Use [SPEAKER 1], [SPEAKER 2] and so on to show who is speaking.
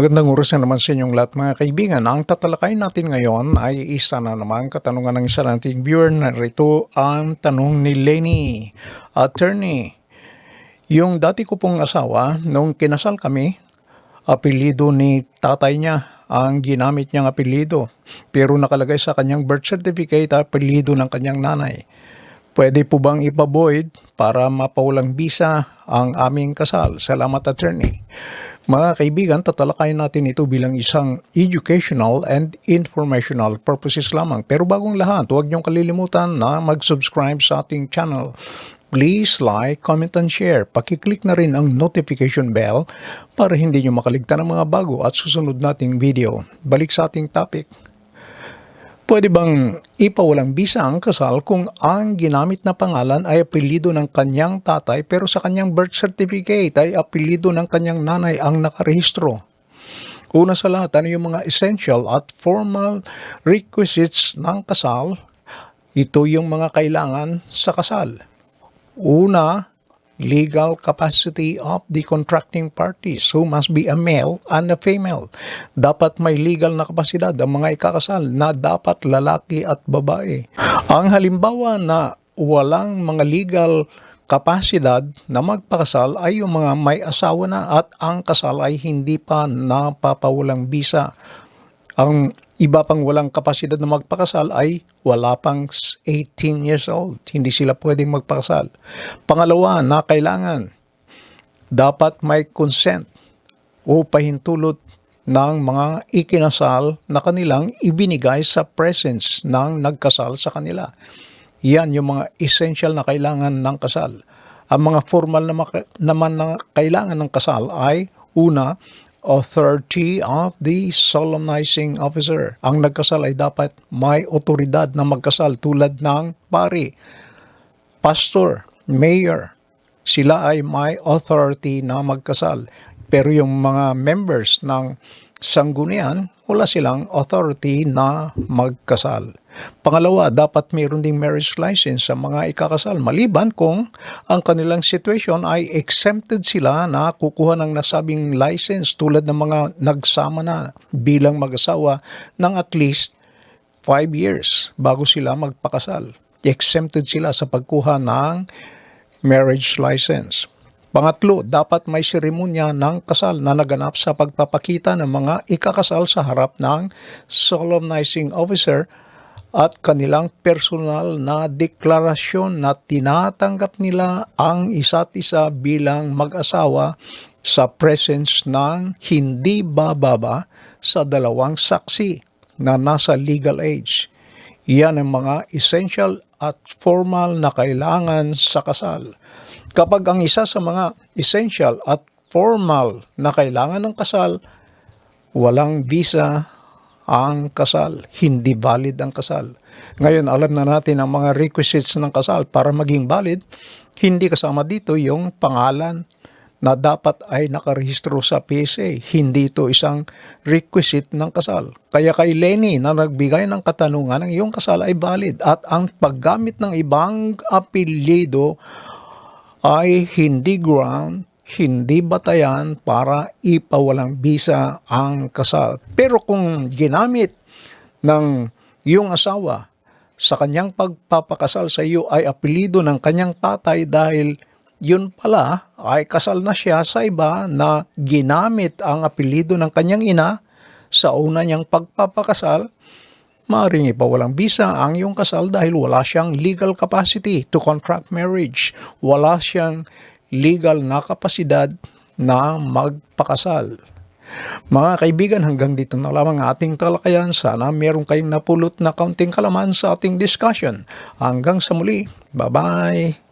[SPEAKER 1] Magandang oras na naman sa inyong lahat mga kaibigan. Ang tatalakayin natin ngayon ay isa na naman katanungan ng isa nating viewer. Narito ang tanong ni Lenny. Attorney, yung dati ko pong asawa, nung kinasal kami, apelido ni tatay niya ang ginamit niyang apelido. Pero nakalagay sa kanyang birth certificate apelido ng kanyang nanay. Pwede po bang ipavoid para mapawalang bisa ang aming kasal? Salamat, attorney. Mga kaibigan, tatalakayin natin ito bilang isang educational and informational purposes lamang. Pero bagong lahat, huwag niyong kalilimutan na mag-subscribe sa ating channel. Please like, comment, and share. Pakiclick na rin ang notification bell para hindi niyo makaligtan ng mga bago at susunod nating video. Balik sa ating topic. Pwede bang ipawalang bisa ang kasal kung ang ginamit na pangalan ay apelido ng kanyang tatay pero sa kanyang birth certificate ay apelido ng kanyang nanay ang nakarehistro? Una sa lahat, ano yung mga essential at formal requisites ng kasal? Ito yung mga kailangan sa kasal. Una, legal capacity of the contracting parties who must be a male and a female. Dapat may legal na kapasidad ang mga ikakasal na dapat lalaki at babae. Ang halimbawa na walang mga legal kapasidad na magpakasal ay yung mga may asawa na at ang kasal ay hindi pa napapawalang bisa. Ang iba pang walang kapasidad na magpakasal ay wala pang 18 years old. Hindi sila pwedeng magpakasal. Pangalawa, na kailangan dapat may consent o pahintulot ng mga ikinasal na kanilang ibinigay sa presence ng nagkasal sa kanila. Yan yung mga essential na kailangan ng kasal. Ang mga formal na naman na kailangan ng kasal ay una, authority of the solemnizing officer. Ang nagkasal ay dapat may otoridad na magkasal tulad ng pari, pastor, mayor. Sila ay may authority na magkasal. Pero yung mga members ng sanggunian, wala silang authority na magkasal. Pangalawa, dapat mayroon ding marriage license sa mga ikakasal maliban kung ang kanilang situation ay exempted sila na kukuha ng nasabing license tulad ng mga nagsama na bilang mag-asawa ng at least 5 years bago sila magpakasal. Exempted sila sa pagkuha ng marriage license. Pangatlo, dapat may seremonya ng kasal na naganap sa pagpapakita ng mga ikakasal sa harap ng solemnizing officer at kanilang personal na deklarasyon na tinatanggap nila ang isa't isa bilang mag-asawa sa presence ng hindi bababa sa dalawang saksi na nasa legal age. Yan ang mga essential at formal na kailangan sa kasal. Kapag ang isa sa mga essential at formal na kailangan ng kasal, walang visa ang kasal, hindi valid ang kasal. Ngayon, alam na natin ang mga requisites ng kasal para maging valid, hindi kasama dito yung pangalan na dapat ay nakarehistro sa PSA. Hindi ito isang requisite ng kasal. Kaya kay Lenny na nagbigay ng katanungan ng iyong kasal ay valid at ang paggamit ng ibang apelyido ay hindi ground, hindi batayan para ipawalang bisa ang kasal. Pero kung ginamit ng iyong asawa sa kanyang pagpapakasal sa iyo ay apelido ng kanyang tatay dahil yun pala ay kasal na siya sa iba na ginamit ang apelido ng kanyang ina sa una niyang pagpapakasal, maaaring ipawalang bisa ang iyong kasal dahil wala siyang legal capacity to contract marriage. Wala siyang legal na kapasidad na magpakasal. Mga kaibigan, hanggang dito na lamang ang ating talakayan. Sana meron kayong napulot na kaunting kalaman sa ating discussion. Hanggang sa muli. Bye-bye!